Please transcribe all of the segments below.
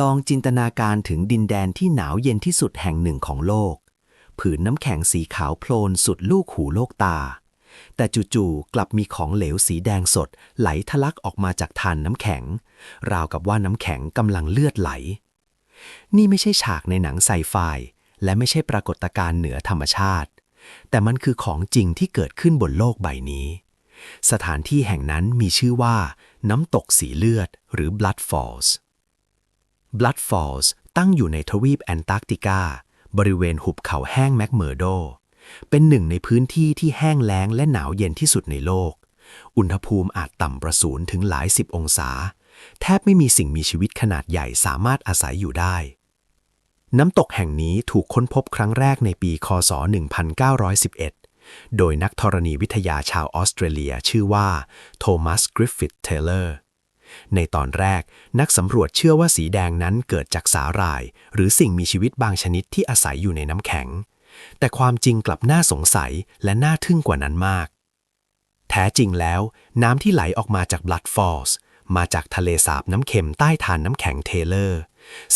ลองจินตนาการถึงดินแดนที่หนาวเย็นที่สุดแห่งหนึ่งของโลก ผืนน้ำแข็งสีขาวโพลนสุดลูกหูโลกตา แต่จู่ๆกลับมีของเหลวสีแดงสด ไหลทะลักออกมาจากทานน้ำแข็ง ราวกับว่าน้ำแข็งกำลังเลือดไหล นี่ไม่ใช่ฉากในหนังไซไฟและไม่ใช่ปรากฏการณ์เหนือธรรมชาติ แต่มันคือของจริงที่เกิดขึ้นบนโลกใบนี้ สถานที่แห่งนั้นมีชื่อว่า น้ำตกสีเลือดหรือ Blood Falls Blood Falls ตั้งอยู่ในทวีปแอนตาร์กติกา บริเวณหุบเขาแห้งแมคเมอร์โด เป็นหนึ่งในพื้นที่ที่แห้งแล้งและหนาวเย็นที่สุดในโลก อุณหภูมิอาจต่ำประศูนย์ถึงหลายสิบองศา แทบไม่มีสิ่งมีชีวิตขนาดใหญ่สามารถอาศัยอยู่ได้ น้ำตกแห่งนี้ถูกค้นพบครั้งแรกในปีคศ 1911 โดยนักธรณีวิทยาชาวออสเตรเลียชื่อว่าโทมัสกริฟฟิธเทเลอร์ ในตอนแรก นักสำรวจเชื่อว่าสีแดงนั้นเกิดจากสาหร่าย หรือสิ่งมีชีวิตบางชนิดที่อาศัยอยู่ในน้ำแข็ง แต่ความจริงกลับน่าสงสัยและน่าทึ่งกว่านั้นมาก แท้จริงแล้ว น้ำที่ไหลออกมาจาก Blood Falls มาจากทะเลสาบน้ำเค็มใต้ฐานน้ำแข็งเทเลอร์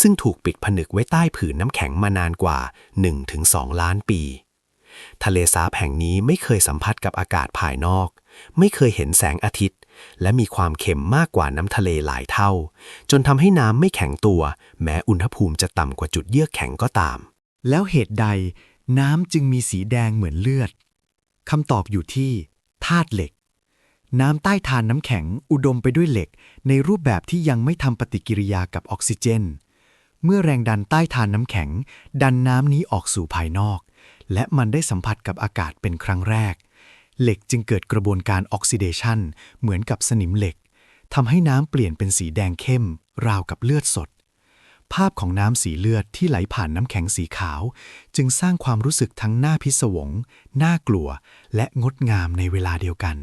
ซึ่งถูกปิดผนึกไว้ใต้ผืนน้ำแข็งมานานกว่า 1-2 ล้านปี ทะเลสาบแห่งนี้ไม่เคยสัมผัสกับอากาศภายนอก ไม่เคยเห็นแสงอาทิตย์ และมีความเค็มมากกว่าน้ำทะเลหลายเท่า จนทำให้น้ำไม่แข็งตัว แม้อุณหภูมิจะต่ำกว่าจุดเยือกแข็งก็ตาม แล้วเหตุใด น้ำจึงมีสีแดงเหมือนเลือดคำตอบอยู่ที่ธาตุเหล็ก น้ำใต้ทานน้ำแข็งอุดมไปด้วยเหล็ก ในรูปแบบที่ยังไม่ทำปฏิกิริยากับออกซิเจน เมื่อแรงดันใต้ทานน้ำแข็ง ดันน้ำนี้ออกสู่ภายนอก และมันได้สัมผัสกับอากาศเป็นครั้งแรก เหล็กจึงเกิดกระบวนการออกซิเดชันเหมือนกับสนิมเหล็กทำให้น้ำเปลี่ยนเป็นสีแดงเข้ม ราวกับเลือดสด ภาพของน้ำสีเลือดที่ไหลผ่านน้ำแข็งสีขาว จึงสร้างความรู้สึกทั้งน่าพิศวง น่ากลัว และงดงามในเวลาเดียวกัน